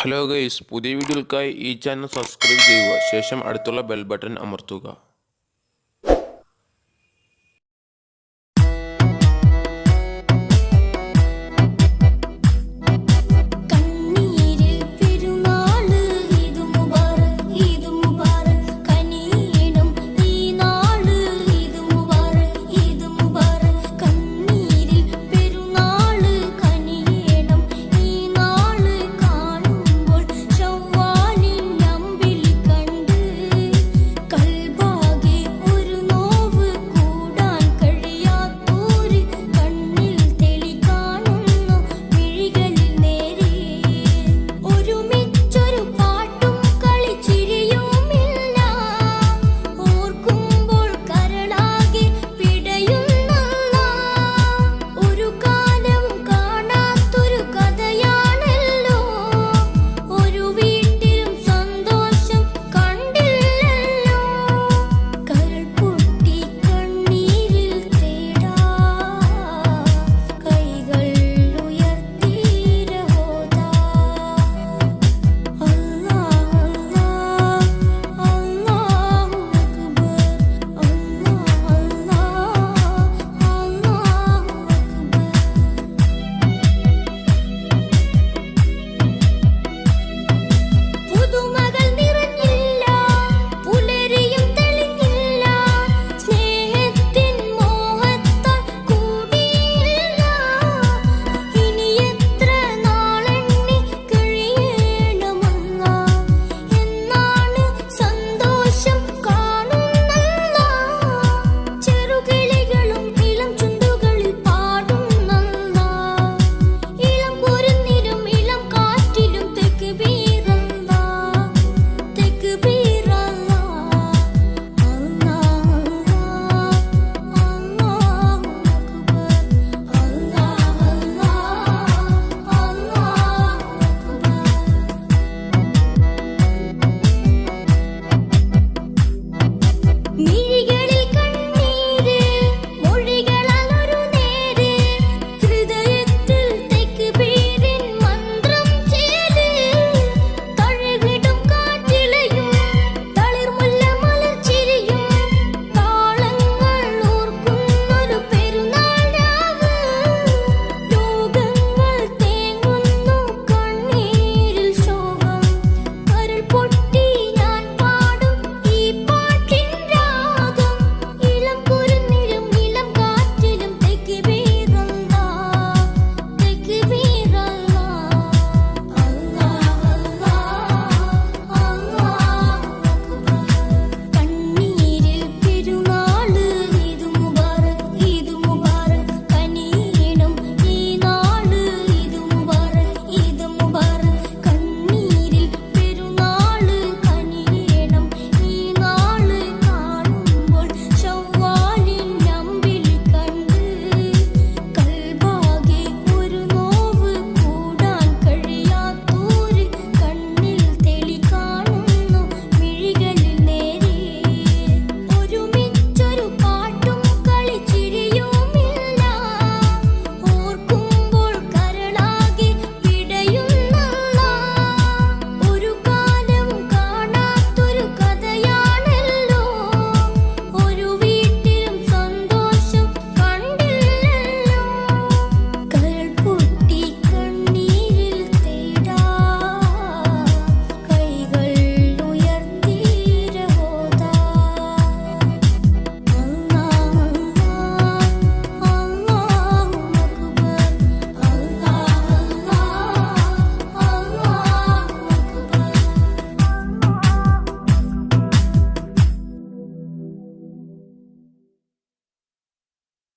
Hello guys പുതിയ വീഡിയോകൾക്കായി ഈ ചാനൽ സബ്സ്ക്രൈബ് ചെയ്യുക. ശേഷം അടുത്തുള്ള ബെൽ ബട്ടൺ അമർത്തുക. நீ